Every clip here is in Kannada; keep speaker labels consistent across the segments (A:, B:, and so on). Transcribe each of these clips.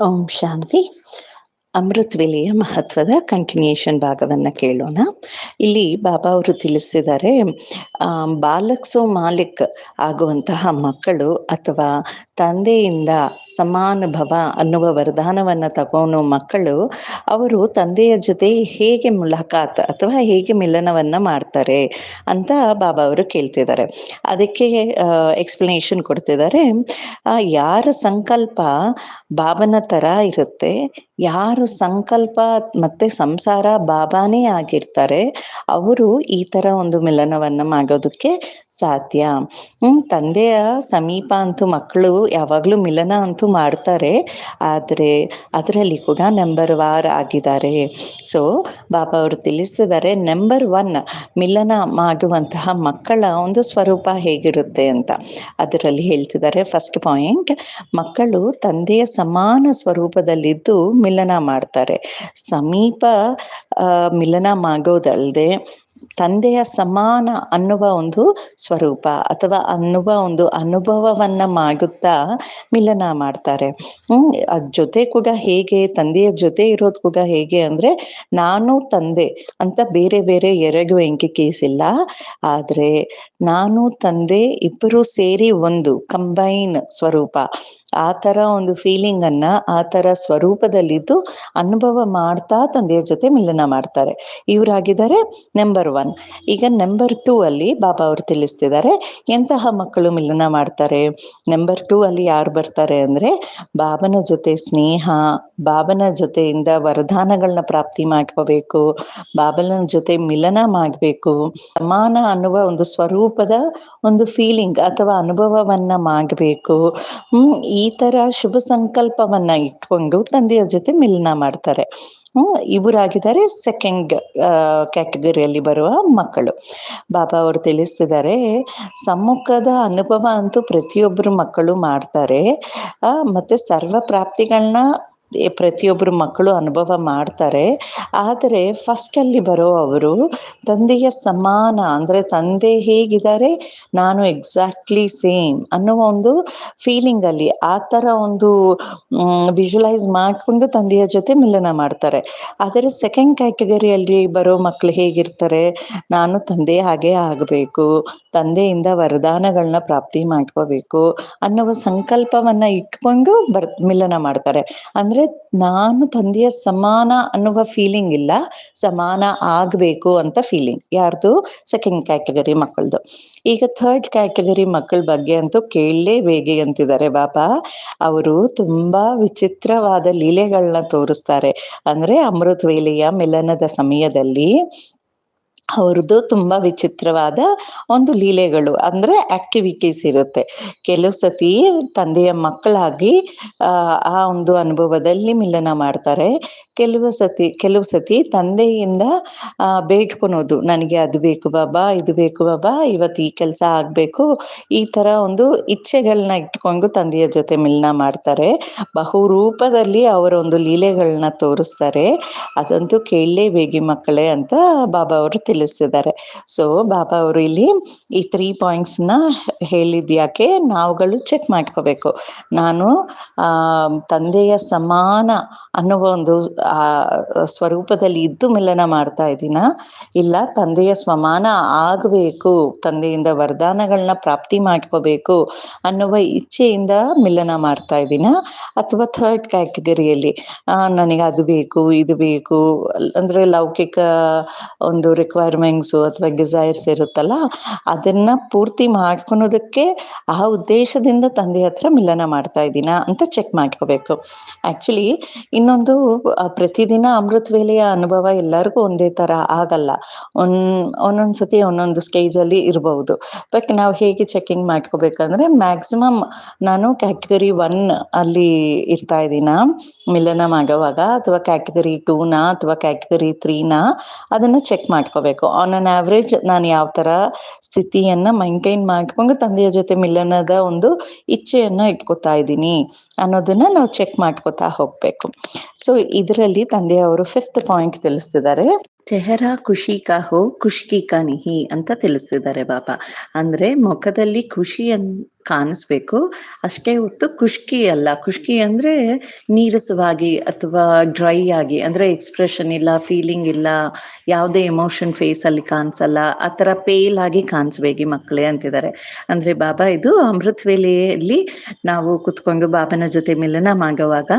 A: ಓಂ ಶಾಂತಿ. ಅಮೃತ್ ವೇಲೆಯ ಮಹತ್ವದ ಕಂಟಿನ್ಯೂಷನ್ ಭಾಗವನ್ನ ಕೇಳೋಣ. ಇಲ್ಲಿ ಬಾಬಾ ಅವರು ತಿಳಿಸಿದ್ದಾರೆ ಬಾಲಕ್ಸೋ ಮಾಲಿಕ್ ಆಗುವಂತಹ ಮಕ್ಕಳು ಅಥವಾ ತಂದೆಯಿಂದ ಸಮಾನುಭವ ಅನ್ನುವ ವರದಾನವನ್ನ ತಗೊಳ್ಳೋ ಮಕ್ಕಳು, ಅವರು ತಂದೆಯ ಜೊತೆ ಹೇಗೆ ಮುಲಾಖಾತ್ ಅಥವಾ ಹೇಗೆ ಮಿಲನವನ್ನ ಮಾಡ್ತಾರೆ ಅಂತ ಬಾಬಾ ಅವರು ಕೇಳ್ತಿದ್ದಾರೆ. ಅದಕ್ಕೆ ಎಕ್ಸ್ಪ್ಲನೇಷನ್ ಕೊಡ್ತಿದ್ದಾರೆ. ಯಾರ ಸಂಕಲ್ಪ ಬಾಬನ ತರ ಇರುತ್ತೆ, ಯಾರು ಸಂಕಲ್ಪ ಮತ್ತೆ ಸಂಸಾರ ಬಾಬಾನೇ ಆಗಿರ್ತಾರೆ, ಅವರು ಈ ತರ ಒಂದು ಮಿಲನವನ್ನ ಮಾಡೋದಕ್ಕೆ ಸಾಧ್ಯ? ಹ್ಮ್, ತಂದೆಯ ಸಮೀಪ ಅಂತೂ ಮಕ್ಕಳು ಯಾವಾಗ್ಲೂ ಮಿಲನ ಅಂತೂ ಮಾಡ್ತಾರೆ. ಆದ್ರೆ ಅದರಲ್ಲಿ ಕೂಡ ನಂಬರ್ ವಾರ್ ಆಗಿದ್ದಾರೆ. ಸೊ ಬಾಬಾ ಅವರು ತಿಳಿಸಿದ್ದಾರೆ ನಂಬರ್ ಒನ್ ಮಿಲನ ಮಾಡುವಂತಹ ಮಕ್ಕಳ ಒಂದು ಸ್ವರೂಪ ಹೇಗಿರುತ್ತೆ ಅಂತ. ಅದರಲ್ಲಿ ಹೇಳ್ತಿದ್ದಾರೆ ಫಸ್ಟ್ ಪಾಯಿಂಟ್ ಮಕ್ಕಳು ತಂದೆಯ ಸಮಾನ ಸ್ವರೂಪದಲ್ಲಿದ್ದು ಮಿಲನ ಮಾಡ್ತಾರೆ. ಸಮೀಪ ಮಿಲನ ಮಾಡೋದಲ್ಲದೆ ತಂದೆಯ ಸಮಾನ ಅನ್ನುವ ಒಂದು ಸ್ವರೂಪ ಅಥವಾ ಅನ್ನುವ ಒಂದು ಅನುಭವವನ್ನ ಮಾಡುತ್ತಾ ಮಿಲನ ಮಾಡ್ತಾರೆ. ಹ್ಮ್, ಅದ್ ಜೊತೆ ಕೂಡ ಹೇಗೆ, ತಂದೆಯ ಜೊತೆ ಇರೋದ್ ಕೂಡ ಹೇಗೆ ಅಂದ್ರೆ, ನಾನು ತಂದೆ ಅಂತ ಬೇರೆ ಬೇರೆ ಎರಡು ಕೇಸ್ ಇಲ್ಲ. ಆದ್ರೆ, ನಾನು ತಂದೆ ಇಬ್ಬರು ಸೇರಿ ಒಂದು ಕಂಬೈನ್ ಸ್ವರೂಪ. ಆ ತರ ಒಂದು ಫೀಲಿಂಗ್ ಅನ್ನ ಆ ತರ ಸ್ವರೂಪದಲ್ಲಿದ್ದು ಅನುಭವ ಮಾಡ್ತಾ ತಂದೆಯ ಜೊತೆ ಮಿಲನ ಮಾಡ್ತಾರೆ. ಇವರಾಗಿದ್ದಾರೆ ನಂಬರ್ ಒನ್ ಈಗ ನಂಬರ್ ಟೂ ಅಲ್ಲಿ ಬಾಬಾ ಅವರು ತಿಳಿಸ್ತಿದ್ದಾರೆ. ಎಂತಹ ಮಕ್ಕಳು ಮಿಲನ ಮಾಡ್ತಾರೆ? ನಂಬರ್ ಟೂ ಅಲ್ಲಿ ಯಾರು ಬರ್ತಾರೆ ಅಂದ್ರೆ ಬಾಬನ ಜೊತೆ ಸ್ನೇಹ, ಬಾಬನ ಜೊತೆಯಿಂದ ವರದಾನಗಳನ್ನ ಪ್ರಾಪ್ತಿ ಮಾಡ್ಕೋಬೇಕು ಬಾಬನ ಜೊತೆ ಮಿಲನ ಮಾಡ್ಬೇಕು. ಸಮಾನ ಅನ್ನುವ ಒಂದು ಸ್ವರೂಪದ ಒಂದು ಫೀಲಿಂಗ್ ಅಥವಾ ಅನುಭವವನ್ನ ಮಾಡಬೇಕು. ಈ ತರ ಶುಭ ಸಂಕಲ್ಪವನ್ನ ಇಟ್ಕೊಂಡು ತಂದೆಯ ಜೊತೆ ಮಿಲನ ಮಾಡ್ತಾರೆ. ಹ್ಮ್, ಇವರಾಗಿದ್ದಾರೆ ಸೆಕೆಂಡ್ ಕ್ಯಾಟಗರಿಯಲ್ಲಿ ಬರುವ ಮಕ್ಕಳು. ಬಾಬಾ ಅವರು ತಿಳಿಸ್ತಿದ್ದಾರೆ, ಸಮ್ಮುಖದ ಅನುಭವ ಅಂತೂ ಪ್ರತಿಯೊಬ್ಬರು ಮಕ್ಕಳು ಮಾಡ್ತಾರೆ. ಮತ್ತೆ ಸರ್ವ ಪ್ರಾಪ್ತಿಗಳನ್ನ ಪ್ರತಿಯೊಬ್ಬರು ಮಕ್ಕಳು ಅನುಭವ ಮಾಡ್ತಾರೆ. ಆದರೆ ಫಸ್ಟ್ ಅಲ್ಲಿ ಬರೋ ಅವರು ತಂದೆಯ ಸಮಾನ, ಅಂದ್ರೆ ತಂದೆ ಹೇಗಿದ್ದಾರೆ, ನಾನು ಎಕ್ಸಾಕ್ಟ್ಲಿ ಸೇಮ್ ಅನ್ನೋ ಒಂದು ಫೀಲಿಂಗ್ ಅಲ್ಲಿ ಆ ತರ ಒಂದು ವಿಜುವಲೈಸ್ ಮಾಡಿಕೊಂಡು ತಂದೆಯ ಜೊತೆ ಮಿಲನ ಮಾಡ್ತಾರೆ. ಆದರೆ ಸೆಕೆಂಡ್ ಕ್ಯಾಟಗರಿಯಲ್ಲಿ ಬರೋ ಮಕ್ಳು ಹೇಗಿರ್ತಾರೆ, ನಾನು ತಂದೆ ಹಾಗೆ ಆಗಬೇಕು, ತಂದೆಯಿಂದ ವರದಾನಗಳನ್ನ ಪ್ರಾಪ್ತಿ ಮಾಡ್ಕೋಬೇಕು ಅನ್ನುವ ಸಂಕಲ್ಪವನ್ನ ಇಟ್ಕೊಂಡು ಬರ್, ಮಿಲನ ಮಾಡ್ತಾರೆ. ಅಂದ್ರೆ ನಾನು ತಂದೆಯ ಸಮಾನ ಅನ್ನುವ ಫೀಲಿಂಗ್ ಇಲ್ಲ. ಸಮಾನ ಆಗ್ಬೇಕು ಅಂತ ಫೀಲಿಂಗ್ ಯಾರ್ದು? ಸೆಕೆಂಡ್ ಕ್ಯಾಟಗರಿ ಮಕ್ಕಳದು. ಈಗ ಥರ್ಡ್ ಕ್ಯಾಟಗರಿ ಮಕ್ಕಳ ಬಗ್ಗೆ ಅಂತೂ ಬೇಗೆ ಅಂತಿದ್ದಾರೆ ಬಾಪಾ ಅವರು ತುಂಬಾ ವಿಚಿತ್ರವಾದ ಲೀಲೆಗಳನ್ನ ತೋರಿಸ್ತಾರೆ. ಅಂದ್ರೆ ಅಮೃತ ವೇಲೆಯ ಮಿಲನದ ಸಮಯದಲ್ಲಿ ಅವ್ರದ್ದು ತುಂಬಾ ವಿಚಿತ್ರವಾದ ಒಂದು ಲೀಲೆಗಳು, ಅಂದ್ರೆ ಆಕ್ಟಿವಿಟೀಸ್ ಇರುತ್ತೆ. ಕೆಲವು ಸತಿ ತಂದೆಯ ಮಕ್ಕಳಾಗಿ, ಆ ಒಂದು ಅನುಭವದಲ್ಲಿ ಮಿಲನ ಮಾಡ್ತಾರೆ. ಕೆಲವು ಸತಿ ಕೆಲವು ಸತಿ ತಂದೆಯಿಂದ ಬೇಡ್ಕೊಳೋದು ನನಗೆ ಅದು ಬೇಕು ಬಾಬಾ, ಇದು ಬೇಕು ಬಾಬಾ, ಇವತ್ತು ಈ ಕೆಲಸ ಆಗ್ಬೇಕು. ಈ ತರ ಒಂದು ಇಚ್ಛೆಗಳನ್ನ ಇಟ್ಕೊಂಡು ತಂದೆಯ ಜೊತೆ ಮಿಲನ ಮಾಡ್ತಾರೆ. ಬಹುರೂಪದಲ್ಲಿ ಅವರ ಒಂದು ಲೀಲೆಗಳನ್ನ ತೋರಿಸ್ತಾರೆ. ಅದಂತೂ ಕೇಳಲೇಬೇಡಿ ಮಕ್ಕಳೇ ಅಂತ ಬಾಬಾ ಅವರು ತಿಳಿಸಿದ್ದಾರೆ. ಸೊ ಬಾಬಾ ಅವರು ಇಲ್ಲಿ ಈ ತ್ರೀ ಪಾಯಿಂಟ್ಸ್ನ ಹೇಳಿದ್ಯಾಕೆ ನಾವುಗಳು ಚೆಕ್ ಮಾಡ್ಕೋಬೇಕು. ನಾನು ತಂದೆಯ ಸಮಾನ ಅನ್ನುವ ಒಂದು ಸ್ವರೂಪದಲ್ಲಿ ಇದ್ದು ಮಿಲನ ಮಾಡ್ತಾ ಇದ್ದೀನ? ಇಲ್ಲ, ತಂದೆಯ ಸಮಾನ ಆಗಬೇಕು, ತಂದೆಯಿಂದ ವರದಾನಗಳನ್ನ ಪ್ರಾಪ್ತಿ ಮಾಡ್ಕೋಬೇಕು ಅನ್ನುವ ಇಚ್ಛೆಯಿಂದ ಮಿಲನ ಮಾಡ್ತಾ ಇದ್ದೀನ? ಅಥವಾ ಥರ್ಡ್ ಕ್ಯಾಟಗರಿಯಲ್ಲಿ ನನಗೆ ಅದು ಬೇಕು, ಇದು ಬೇಕು, ಅಂದ್ರೆ ಲೌಕಿಕ ಒಂದು ರಿಕ್ವೈರ್ಮೆಂಟ್ಸು ಅಥವಾ ಡಿಸೈರ್ಸ್ ಇರುತ್ತಲ್ಲ, ಅದನ್ನ ಪೂರ್ತಿ ಮಾಡ್ಕೊಳೋದಕ್ಕೆ ಆ ಉದ್ದೇಶದಿಂದ ತಂದೆ ಹತ್ರ ಮಿಲನ ಮಾಡ್ತಾ ಇದ್ದೀನ ಅಂತ ಚೆಕ್ ಮಾಡ್ಕೋಬೇಕು. ಆ್ಯಕ್ಚುಲಿ ಇನ್ನೊಂದು ಪ್ರತಿದಿನ ಅಮೃತ ವೇಲೆಯ ಅನುಭವ ಎಲ್ಲರಿಗೂ ಒಂದೇ ತರ ಆಗಲ್ಲ. ಒನ್ ಒಂದೊಂದು ಸ್ಟೇಜ್ ಅಲ್ಲಿ ಇರಬಹುದು ಬಟ್ ನಾವು ಹೇಗೆ ಚೆಕಿಂಗ್ ಮಾಡ್ಕೋಬೇಕಂದ್ರೆ ಮ್ಯಾಕ್ಸಿಮಮ್ ನಾನು ಕ್ಯಾಟಗರಿ ಒನ್ ಅಲ್ಲಿ ಇರ್ತಾ ಇದ್ದೀನ, ಮಿಲನ ಮಾಡೋವಾಗ ಅಥವಾ ಕ್ಯಾಟಗರಿ ಟೂನಾ ಅಥವಾ ಕ್ಯಾಟಗರಿ ತ್ರೀನಾ ಅದನ್ನ ಚೆಕ್ ಮಾಡ್ಕೋಬೇಕು. ಆನ್ ಅನ್ ಆವ್ರೇಜ್ ನಾನು ಯಾವ ತರ ಸ್ಥಿತಿಯನ್ನ ಮೈಂಟೈನ್ ಮಾಡ್ಕೊಂಡು ತಂದೆಯ ಜೊತೆ ಮಿಲನದ ಒಂದು ಇಚ್ಛೆಯನ್ನ ಇಟ್ಕೋತಾ ಇದ್ದೀನಿ ಅನ್ನೋದನ್ನ ನಾವು ಚೆಕ್ ಮಾಡ್ಕೋತಾ ಹೋಗ್ಬೇಕು. ಸೊ ಇದರಲ್ಲಿ ತಂದೆಯವರು ಫಿಫ್ತ್ ಪಾಯಿಂಟ್ ತಿಳಿಸ್ತಿದ್ದಾರೆ. ಚೆಹರಾ ಖುಷಿ ಕಾ ಹೋ, ಖುಷ್ಕಿ ಕಾ ನಿಹಿ ಅಂತ ತಿಳಿಸ್ತಿದ್ದಾರೆ ಬಾಬಾ ಅಂದ್ರೆ ಮುಖದಲ್ಲಿ ಖುಷಿಯನ್ ಕಾಣಿಸ್ಬೇಕು. ಅಷ್ಟೇ ಹೊತ್ತು ಖುಷ್ಕಿ ಅಲ್ಲ. ಖುಷ್ಕಿ ಅಂದ್ರೆ ನೀರಸವಾಗಿ ಅಥವಾ ಡ್ರೈ ಆಗಿ, ಅಂದ್ರೆ ಎಕ್ಸ್ಪ್ರೆಷನ್ ಇಲ್ಲ ಫೀಲಿಂಗ್ ಇಲ್ಲ, ಯಾವುದೇ ಎಮೋಷನ್ ಫೇಸ್ ಅಲ್ಲಿ ಕಾಣಿಸಲ್ಲ, ಆ ತರ ಪೇಲ್ ಆಗಿ ಕಾಣಿಸ್ಬೇಕಿ ಮಕ್ಕಳೇ ಅಂತಿದ್ದಾರೆ. ಅಂದ್ರೆ ಬಾಬಾ, ಇದು ಅಮೃತ್ ವೇಲೆಯಲ್ಲಿ ನಾವು ಕುತ್ಕೊಂಡು ಬಾಬನ ಜೊತೆ ಮಿಲನ ಮಾಡುವಾಗ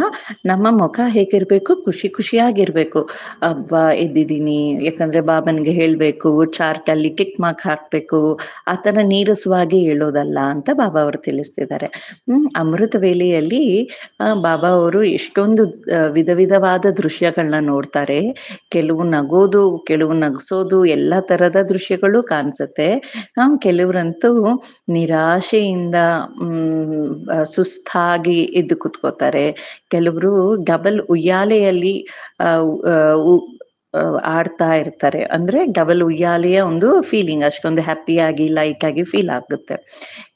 A: ನಮ್ಮ ಮುಖ ಹೇಗಿರ್ಬೇಕು? ಖುಷಿ ಖುಷಿಯಾಗಿರ್ಬೇಕು. ಅಬ್ಬಾ, ಎದ್ದಿದ್ದೀನಿ ಯಾಕಂದ್ರೆ ಬಾಬನ್ಗೆ ಹೇಳ್ಬೇಕು ಚಾರ್ಟ್ ಅಲ್ಲಿ ಟಿಕ್ ಮಾರ್ಕ್ ಹಾಕ್ಬೇಕು ಆತರ ನೀರಸವಾಗಿ ಹೇಳೋದಲ್ಲ ಅಂತ ಬಾಬಾ ಅವರು ತಿಳಿಸ್ತಿದ್ದಾರೆ. ಹ್ಮ್, ಅಮೃತ ವೇಲೆಯಲ್ಲಿ ಬಾಬಾ ಅವರು ಎಷ್ಟೊಂದು ವಿಧ ವಿಧವಾದ ದೃಶ್ಯಗಳನ್ನ ನೋಡ್ತಾರೆ. ಕೆಲವು ನಗೋದು, ಕೆಲವು ನಗಸೋದು, ಎಲ್ಲ ತರದ ದೃಶ್ಯಗಳು ಕಾಣಿಸುತ್ತೆ. ಕೆಲವರಂತೂ ನಿರಾಶೆಯಿಂದ ಸುಸ್ತಾಗಿ ಎದ್ದು ಕುತ್ಕೋತಾರೆ. ಕೆಲವರು ಡಬಲ್ ಉಯ್ಯಾಲೆಯಲ್ಲಿ ಆಡ್ತಾ ಇರ್ತಾರೆ. ಅಂದ್ರೆ ಡಬಲ್ ಉಯ್ಯಾಲೆಯ ಒಂದು ಫೀಲಿಂಗ್ ಅಷ್ಟೊಂದು ಆಗಿ ಲೈಟ್ ಆಗಿ ಫೀಲ್ ಆಗುತ್ತೆ.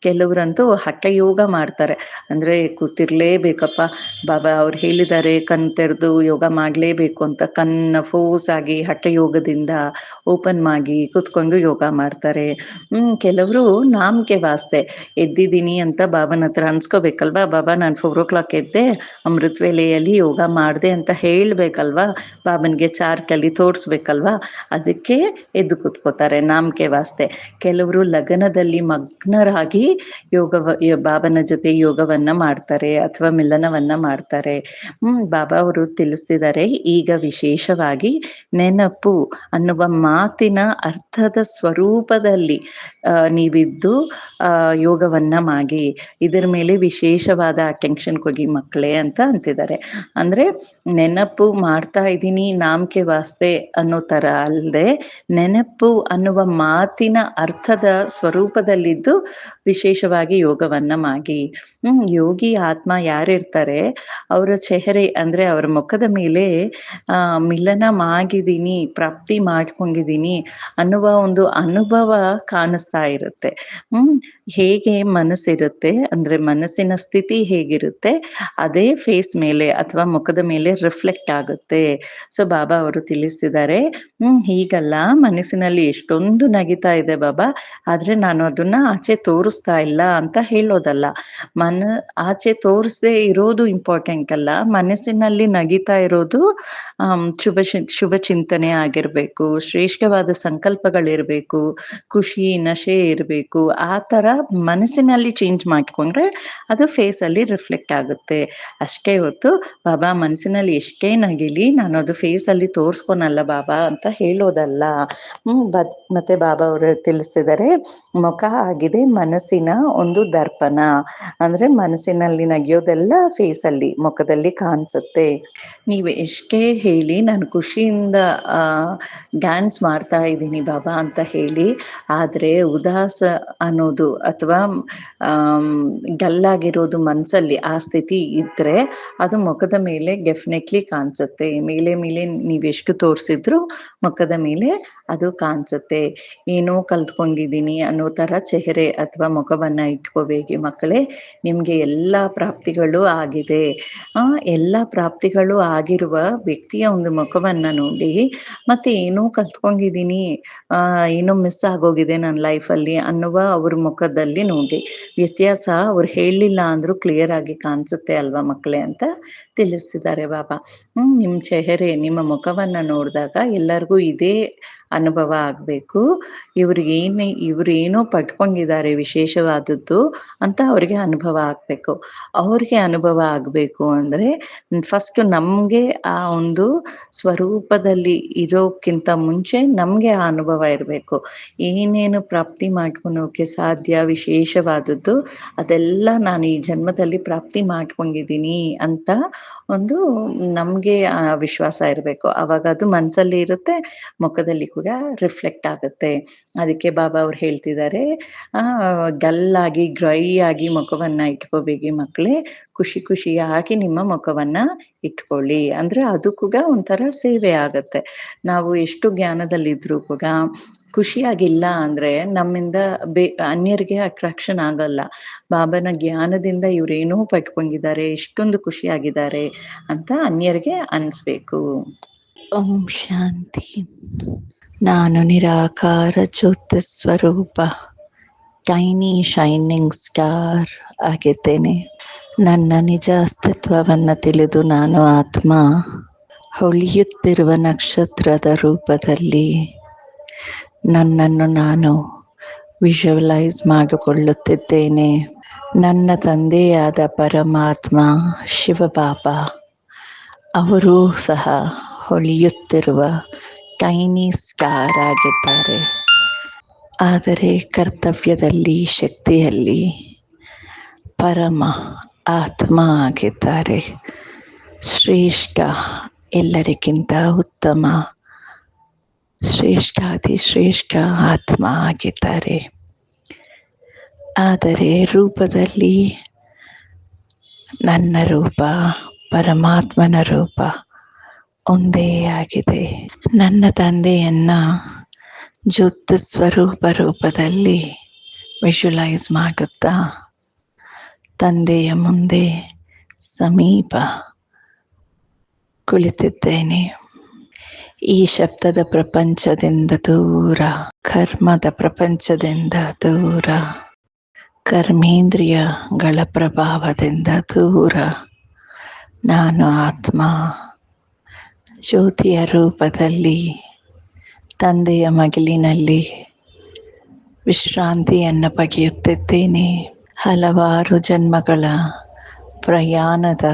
A: ಕೆಲವರಂತೂ ಹಠ ಯೋಗ ಮಾಡ್ತಾರೆ. ಅಂದ್ರೆ ಕೂತಿರ್ಲೇಬೇಕಪ್ಪ, ಬಾಬಾ ಅವ್ರು ಹೇಳಿದ್ದಾರೆ ಕಣ್ ತೆರೆದು ಯೋಗ ಮಾಡ್ಲೇಬೇಕು ಅಂತ ಕಣ್ಣ ಫೋರ್ಸ್ ಆಗಿ ಹಠ ಯೋಗದಿಂದ ಓಪನ್ ಮಾಡಿ ಕುತ್ಕೊಂಡು ಯೋಗ ಮಾಡ್ತಾರೆ. ಹ್ಮ್, ಕೆಲವರು ನಾಮಕೆ ವಾಸ್ತೆ, ಎದ್ದಿದ್ದೀನಿ ಅಂತ ಬಾಬನ ಹತ್ರ ಅನ್ಸ್ಕೋಬೇಕಲ್ವಾ? ಬಾಬಾ, ನಾನು ಫೋರ್ ಓ ಕ್ಲಾಕ್ ಎದ್ದೆ, ಅಮೃತ ವೇಲೆಯಲ್ಲಿ ಯೋಗ ಮಾಡ್ದೆ ಅಂತ ಹೇಳ್ಬೇಕಲ್ವಾ? ಬಾಬನ್ಗೆ ಚಾರ್ಟಲ್ಲಿ ತೋರಿಸ್ಬೇಕಲ್ವಾ? ಅದಕ್ಕೆ ಎದ್ದು ಕೂತ್ಕೋತಾರೆ, ನಾಮಕೆ ವಾಸ್ತೆ. ಕೆಲವರು ಲಗ್ನದಲ್ಲಿ ಮಗ್ನರಾಗಿ ಯೋಗ ಬಾಬನ ಜೊತೆ ಯೋಗವನ್ನ ಮಾಡ್ತಾರೆ ಅಥವಾ ಮಿಲನವನ್ನ ಮಾಡ್ತಾರೆ. ಹ್ಮ್, ಬಾಬಾ ಅವರು ತಿಳಿಸ್ತಿದ್ದಾರೆ ಈಗ ವಿಶೇಷವಾಗಿ ನೆನಪು ಅನ್ನುವ ಮಾತಿನ ಅರ್ಥದ ಸ್ವರೂಪದಲ್ಲಿ ನೀವಿದ್ದು ಯೋಗವನ್ನ ಮಾಡಿ. ಇದರ ಮೇಲೆ ವಿಶೇಷವಾದ ಅಟೆನ್ಷನ್ ಕೊಗಿ ಮಕ್ಕಳೇ ಅಂತ ಅಂತಿದ್ದಾರೆ. ಅಂದ್ರೆ ನೆನಪು ಮಾಡ್ತಾ ಇದ್ದೀನಿ, ನಾಮಕೆ ವಾಸ್ತೆ ಅನ್ನೋ ತರ ಅಲ್ಲದೆ ನೆನಪು ಅನ್ನುವ ಮಾತಿನ ಅರ್ಥದ ಸ್ವರೂಪದಲ್ಲಿದ್ದು ವಿಶೇಷವಾಗಿ ಯೋಗವನ್ನ ಮಾಡಿ. ಹ್ಮ್, ಯೋಗಿ ಆತ್ಮ ಯಾರಿರ್ತಾರೆ? ಅವರ ಚೆಹರೆ ಅಂದ್ರೆ ಅವರ ಮುಖದ ಮೇಲೆ, ಆ ಮಿಲನ ಮಾಡಿದೀನಿ ಪ್ರಾಪ್ತಿ ಮಾಡ್ಕೊಂಡಿದೀನಿ ಅನ್ನುವ ಒಂದು ಅನುಭವ ಕಾಣಿಸ್ತಾ ಇರುತ್ತೆ. ಹ್ಮ್, ಹೇಗೆ ಮನಸ್ಸಿರುತ್ತೆ ಅಂದ್ರೆ ಮನಸ್ಸಿನ ಸ್ಥಿತಿ ಹೇಗಿರುತ್ತೆ ಅದೇ ಫೇಸ್ ಮೇಲೆ ಅಥವಾ ಮುಖದ ಮೇಲೆ ರಿಫ್ಲೆಕ್ಟ್ ಆಗುತ್ತೆ. ಸೊ, ಬಾಬಾ ಅವರು ತಿಳಿಸ್ತಿದ್ದಾರೆ ಹ್ಮ್, ಹೀಗಲ್ಲ, ಮನಸ್ಸಿನಲ್ಲಿ ಎಷ್ಟೊಂದು ನಗಿತಾ ಇದೆ ಬಾಬಾ, ಆದ್ರೆ ನಾನು ಅದನ್ನ ಆಚೆ ತೋರಿಸ್ತಾ ಇಲ್ಲ ಅಂತ ಹೇಳೋದಲ್ಲ. ಮನ, ಆಚೆ ತೋರಿಸದೆ ಇರೋದು ಇಂಪಾರ್ಟೆಂಟ್ ಅಲ್ಲ, ಮನಸ್ಸಿನಲ್ಲಿ ನಗಿತಾ ಇರೋದು ಶುಭ ಶುಭ ಚಿಂತನೆ ಆಗಿರ್ಬೇಕು, ಶ್ರೇಷ್ಠವಾದ ಸಂಕಲ್ಪಗಳಿರ್ಬೇಕು ಖುಷಿ, ನಶೆ ಇರಬೇಕು, ಆ ತರ ಮನಸ್ಸಿನಲ್ಲಿ ಚೇಂಜ್ ಮಾಡ್ಕೊಂಡ್ರೆ ಅದು ಫೇಸ್ ಅಲ್ಲಿ ರಿಫ್ಲೆಕ್ಟ್ ಆಗುತ್ತೆ. ಅಷ್ಟೇ ಹೊತ್ತು, ಬಾಬಾ, ಮನಸ್ಸಿನಲ್ಲಿ ಎಷ್ಟೇ ನಗಿಲಿ, ನಾನು ಅದು ಫೇಸ್ ಅಲ್ಲಿ ತೋರ್ಸ್ಕೊನಲ್ಲ ಬಾಬಾ ಅಂತ ಹೇಳೋದಲ್ಲ. ಹ್ಮ್, ಬದ್, ಮತ್ತೆ ಬಾಬಾ ಅವರು ತಿಳಿಸಿದರೆ ಮುಖ ಆಗಿದೆ, ಮನಸ್ಸಿನ ಒಂದು ದರ್ಪಣ. ಅಂದ್ರೆ ಮನಸ್ಸಿನಲ್ಲಿ ನಗಿಯೋದೆಲ್ಲ ಫೇಸ್ ಅಲ್ಲಿ, ಮುಖದಲ್ಲಿ ಕಾಣಿಸುತ್ತೆ. ನೀವು ಎಷ್ಟೇ ಹೇಳಿ ನಾನು ಖುಷಿಯಿಂದ, ಆ ಡ್ಯಾನ್ಸ್ ಮಾಡ್ತಾ ಇದ್ದೀನಿ ಬಾಬಾ ಅಂತ ಹೇಳಿ, ಆದ್ರೆ ಉದಾಸ ಅನ್ನೋದು ಅಥವಾ ಗಲ್ಲಾಗಿರೋದು ಮನಸ್ಸಲ್ಲಿ ಆ ಸ್ಥಿತಿ ಇದ್ರೆ ಅದು ಮುಖದ ಮೇಲೆ ಡೆಫಿನೆಟ್ಲಿ ಕಾಣಿಸುತ್ತೆ. ಮೇಲೆ ಮೇಲೆ ನೀವೆಷ್ಟು ತೋರಿಸಿದ್ರು ಮುಖದ ಮೇಲೆ ಅದು ಕಾಣಿಸುತ್ತೆ. ಏನೋ ಕಲ್ತ್ಕೊಂಡಿದ್ದೀನಿ ಅನ್ನೋ ತರ ಚೆಹರೆ ಅಥವಾ ಮುಖವನ್ನ ಇಟ್ಕೋಬೇಕು ಮಕ್ಕಳೇ, ನಿಮಗೆ ಎಲ್ಲ ಪ್ರಾಪ್ತಿಗಳು ಆಗಿದೆ. ಎಲ್ಲ ಪ್ರಾಪ್ತಿಗಳು ಆಗಿರುವ ವ್ಯಕ್ತಿಯ ಒಂದು ಮುಖವನ್ನ ನೋಡಿ, ಮತ್ತೆ ಏನೋ ಕಲ್ತ್ಕೊಂಡಿದ್ದೀನಿ ಏನೋ ಮಿಸ್ ಆಗೋಗಿದೆ ನನ್ನ ಲೈಫಲ್ಲಿ ಅನ್ನುವ ಅವ್ರ ಮುಖದಲ್ಲಿ ನೋಡಿ. ವ್ಯತ್ಯಾಸ ಅವ್ರು ಹೇಳಿಲ್ಲ ಅಂದ್ರೂ ಕ್ಲಿಯರ್ ಆಗಿ ಕಾಣಿಸುತ್ತೆ ಅಲ್ವಾ ಮಕ್ಕಳೇ ಅಂತ ತಿಳಿಸ್ತಿದ್ದಾರೆ ಬಾಬಾ. ಹ್ಮ್, ನಿಮ್ ಚೆಹರೆ, ನಿಮ್ಮ ಮುಖವನ್ನ ನೋಡಿದಾಗ ಎಲ್ಲರಿಗೂ ಇದೇ ಅನುಭವ ಆಗಬೇಕು. ಇವ್ರಿಗೆ ಏನೇ ಇವ್ರೇನೋ ಪಡ್ಕೊಂಡಿದ್ದಾರೆ ವಿಶೇಷವಾದದ್ದು ಅಂತ ಅವ್ರಿಗೆ ಅನುಭವ ಆಗಬೇಕು. ಅವ್ರಿಗೆ ಅನುಭವ ಆಗಬೇಕು ಅಂದ್ರೆ ಫಸ್ಟ್ ನಮಗೆ ಆ ಒಂದು ಸ್ವರೂಪದಲ್ಲಿ ಇರೋಕ್ಕಿಂತ ಮುಂಚೆ ನಮಗೆ ಆ ಅನುಭವ ಇರಬೇಕು. ಏನೇನು ಪ್ರಾಪ್ತಿ ಮಾಡ್ಕೊಳೋಕೆ ಸಾಧ್ಯ, ವಿಶೇಷವಾದದ್ದು, ಅದೆಲ್ಲ ನಾನು ಈ ಜನ್ಮದಲ್ಲಿ ಪ್ರಾಪ್ತಿ ಮಾಡ್ಕೊಂಡಿದ್ದೀನಿ ಅಂತ ಒಂದು ನಮಗೆ ವಿಶ್ವಾಸ ಇರಬೇಕು. ಅವಾಗ ಅದು ಮನ್ಸಲ್ಲಿ ಇರುತ್ತೆ, ಮುಖದಲ್ಲಿ ಕೂಡ
B: ರಿಫ್ಲೆಕ್ಟ್ ಆಗುತ್ತೆ. ಅದಕ್ಕೆ ಬಾಬಾ ಅವ್ರು ಹೇಳ್ತಿದ್ದಾರೆ ಗಲ್ಲಾಗಿ ಡ್ರೈ ಆಗಿ ಮುಖವನ್ನ ಇಟ್ಕೋಬೇಕು ಮಕ್ಕಳೇ, ಖುಷಿ ಖುಷಿಯಾಗಿ ನಿಮ್ಮ ಮುಖವನ್ನ ಇಟ್ಕೊಳ್ಳಿ. ಅಂದ್ರೆ ಅದು ಕೂಡ ಒಂಥರ ಸೇವೆ ಆಗತ್ತೆ. ನಾವು ಎಷ್ಟು ಜ್ಞಾನದಲ್ಲಿದ್ರು ಕೂಡ ಖುಷಿಯಾಗಿಲ್ಲ ಅಂದ್ರೆ ನಮ್ಮಿಂದ ಬೇ, ಅನ್ಯರಿಗೆ ಅಟ್ರಾಕ್ಷನ್ ಆಗಲ್ಲ. ಬಾಬನ ಜ್ಞಾನದಿಂದ ಇವ್ರೇನೋ ಪಟ್ಕೊಂಡಿದ್ದಾರೆ ಎಷ್ಟೊಂದು ಖುಷಿಯಾಗಿದ್ದಾರೆ ಅಂತ ಅನ್ಯರಿಗೆ ಅನ್ಸ್ಬೇಕು.
A: ಓಂ ಶಾಂತಿ. ನಾನು ನಿರಾಕಾರ ಜ್ಯೋತಿ ಸ್ವರೂಪ, ಟೈನಿ ಶೈನಿಂಗ್ ಸ್ಟಾರ್ ಆಗಿದ್ದೇನೆ. ನನ್ನ ನಿಜ ಅಸ್ತಿತ್ವವನ್ನು ತಿಳಿದು ನಾನು ಆತ್ಮ ಹೊಳೆಯುತ್ತಿರುವ ನಕ್ಷತ್ರದ ರೂಪದಲ್ಲಿ ನನ್ನನ್ನು ನಾನು ವಿಜುವಲೈಸ್ ಮಾಡಿಕೊಳ್ಳುತ್ತಿದ್ದೇನೆ. ನನ್ನ ತಂದೆಯಾದ ಪರಮಾತ್ಮ, ಶಿವಬಾಬಾ, ಅವರೂ ಸಹ ಹೊಳೆಯುತ್ತಿರುವ ಟೈನಿ ಸ್ಟಾರ್ ಆಗಿದ್ದಾರೆ. ಆದರೆ ಕರ್ತವ್ಯದಲ್ಲಿ, ಶಕ್ತಿಯಲ್ಲಿ ಪರಮ ಆತ್ಮ ಆಗಿದ್ದಾರೆ. ಶ್ರೇಷ್ಠ ಎಲ್ಲರಿಗಿಂತ ಉತ್ತಮ ಶ್ರೇಷ್ಠಾತಿ ಶ್ರೇಷ್ಠ ಆತ್ಮ ಆಗಿದ್ದಾರೆ. ಆದರೆ ರೂಪದಲ್ಲಿ ನನ್ನ ರೂಪ, ಪರಮಾತ್ಮನ ರೂಪ ಒಂದೇ ಆಗಿದೆ. ನನ್ನ ತಂದೆಯನ್ನ ಜ್ಯೋತಿ ಸ್ವರೂಪ ರೂಪದಲ್ಲಿ ವಿಶುಲೈಸ್ ಮಾಡುತ್ತಾ, ತಂದೆಯ ಮುಂದೆ ಸಮೀಪ ಕುಳಿತಿದ್ದೇನೆ. ಈ ಶಬ್ದದ ಪ್ರಪಂಚದಿಂದ ದೂರ, ಕರ್ಮದ ಪ್ರಪಂಚದಿಂದ ದೂರ, ಕರ್ಮೇಂದ್ರಿಯಗಳ ಪ್ರಭಾವದಿಂದ ದೂರ, ನಾನು ಆತ್ಮ ಜ್ಯೋತಿಯ ರೂಪದಲ್ಲಿ, ತಂದೆಯ ಮಗಿಲಿನಲ್ಲಿ ವಿಶ್ರಾಂತಿಯನ್ನು ಪಗೆಯುತ್ತಿದ್ದೇನೆ. ಹಲವಾರು ಜನ್ಮಗಳ ಪ್ರಯಾಣದ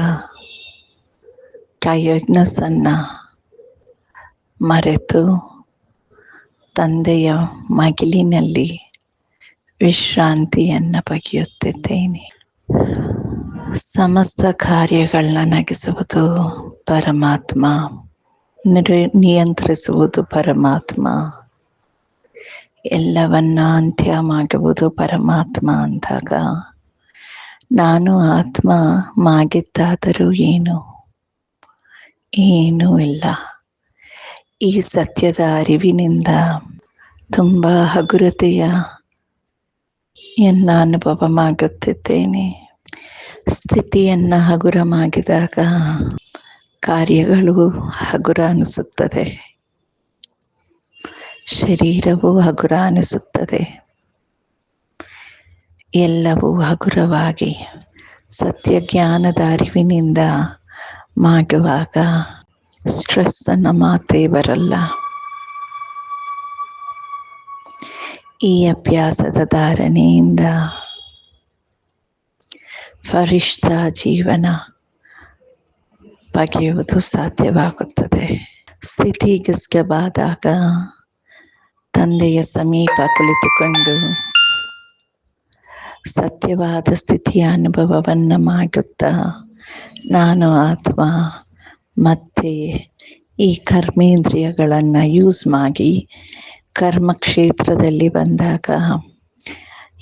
A: ಟಯರ್ಡ್ನೆಸ್ಸನ್ನು ಮರೆತು ತಂದೆಯ ಮಗಿಲಿನಲ್ಲಿ ವಿಶ್ರಾಂತಿಯನ್ನು ಪಗೆಯುತ್ತಿದ್ದೇನೆ. ಸಮಸ್ತ ಕಾರ್ಯಗಳನ್ನ ನಗಿಸುವುದು ಪರಮಾತ್ಮ. ನಿಯಂತ್ರಿಸುವುದು ಪರಮಾತ್ಮ. ಎಲ್ಲವನ್ನ ಅಂತ್ಯ ಮಾಡುವುದು ಪರಮಾತ್ಮ ಅಂದಾಗ ನಾನು ಆತ್ಮ ಮಾಗಿದ್ದಾದರೂ ಏನು? ಏನೂ ಇಲ್ಲ. ಈ ಸತ್ಯದ ಅರಿವಿನಿಂದ ತುಂಬ ಹಗುರತೆಯ ಎನ್ನ ಅನುಭವ ಮಾಡುತ್ತಿದ್ದೇನೆ. ಸ್ಥಿತಿಯನ್ನು ಹಗುರ ಮಾಡಿದಾಗ ಕಾರ್ಯಗಳು ಹಗುರ ಅನಿಸುತ್ತದೆ ಶರೀರವು ಹಗುರ ಅನಿಸುತ್ತದೆ ಎಲ್ಲವೂ ಹಗುರವಾಗಿ ಸತ್ಯ ಜ್ಞಾನದ ಅರಿವಿನಿಂದ ಮಾಗುವಾಗ ಸ್ಟ್ರೆಸ್ ಅನ್ನ ಮಾತೇ ಬರಲ್ಲ ಈ ಅಭ್ಯಾಸದ ಧಾರಣೆಯಿಂದ ಫರಿಷ್ಠ ಜೀವನ ಬಗೆಯುವುದು ಸಾಧ್ಯವಾಗುತ್ತದೆ. ಸ್ಥಿತಿ ಸ್ಥಿತಿಗಸ್ಗವಾದಾಗ ತಂದೆಯ ಸಮೀಪ ಕುಳಿತುಕೊಂಡು ಸತ್ಯವಾದ ಸ್ಥಿತಿಯ ಅನುಭವವನ್ನು ಮಾಡುತ್ತಾ, ನಾನು ಆತ್ಮ ಮತ್ತೆ ಈ ಕರ್ಮೇಂದ್ರಿಯಗಳನ್ನು ಯೂಸ್ ಮಾಡಿ ಕರ್ಮಕ್ಷೇತ್ರದಲ್ಲಿ ಬಂದಾಗ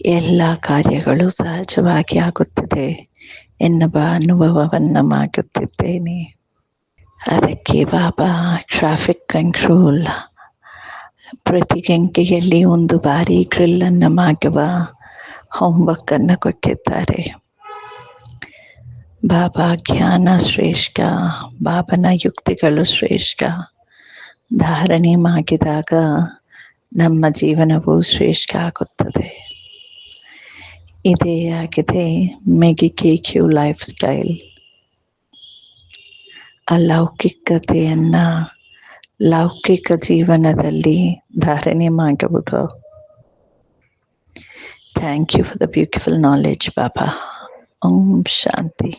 A: ಎಲ್ಲ ಕಾರ್ಯಗಳು ಸಹಜವಾಗಿ ಆಗುತ್ತದೆ. ಎನ್ನುವ ಅನುಭವವನ್ನು ಮಾಡುತ್ತಿದ್ದೇನೆ ಅದಕ್ಕೆ ಬಾಬಾ ಟ್ರಾಫಿಕ್ ಕಂಟ್ರೋಲ್ ಪ್ರತಿ ಗಂಟೆಯಲ್ಲಿ ಒಂದು ಬಾರಿ ಗ್ರಿಲ್ಲನ್ನು ಮಾಡುವ ಹೋಮ್ವರ್ಕನ್ನು ಕೊಟ್ಟಿದ್ದಾರೆ. ಬಾಬಾ ಜ್ಞಾನ ಶ್ರೇಷ್ಠ, ಬಾಬನ ಯುಕ್ತಿಗಳು ಶ್ರೇಷ್ಠ. ಧಾರಣೆ ಮಾಡಿದಾಗ ನಮ್ಮ ಜೀವನವು ಶ್ರೇಷ್ಠ ಆಗುತ್ತದೆ. ಇದೇ ಆಗಿದೆ ಮೆಗಿಕೆ ಕ್ಯೂ ಲೈಫ್ ಸ್ಟೈಲ್ ಅಲೌಕಿಕತೆಯನ್ನು ಲೌಕಿಕ ಜೀವನದಲ್ಲಿ ಧಾರಣೆ ಮಾಡುವುದು thank you for the beautiful knowledge Baba Om Shanti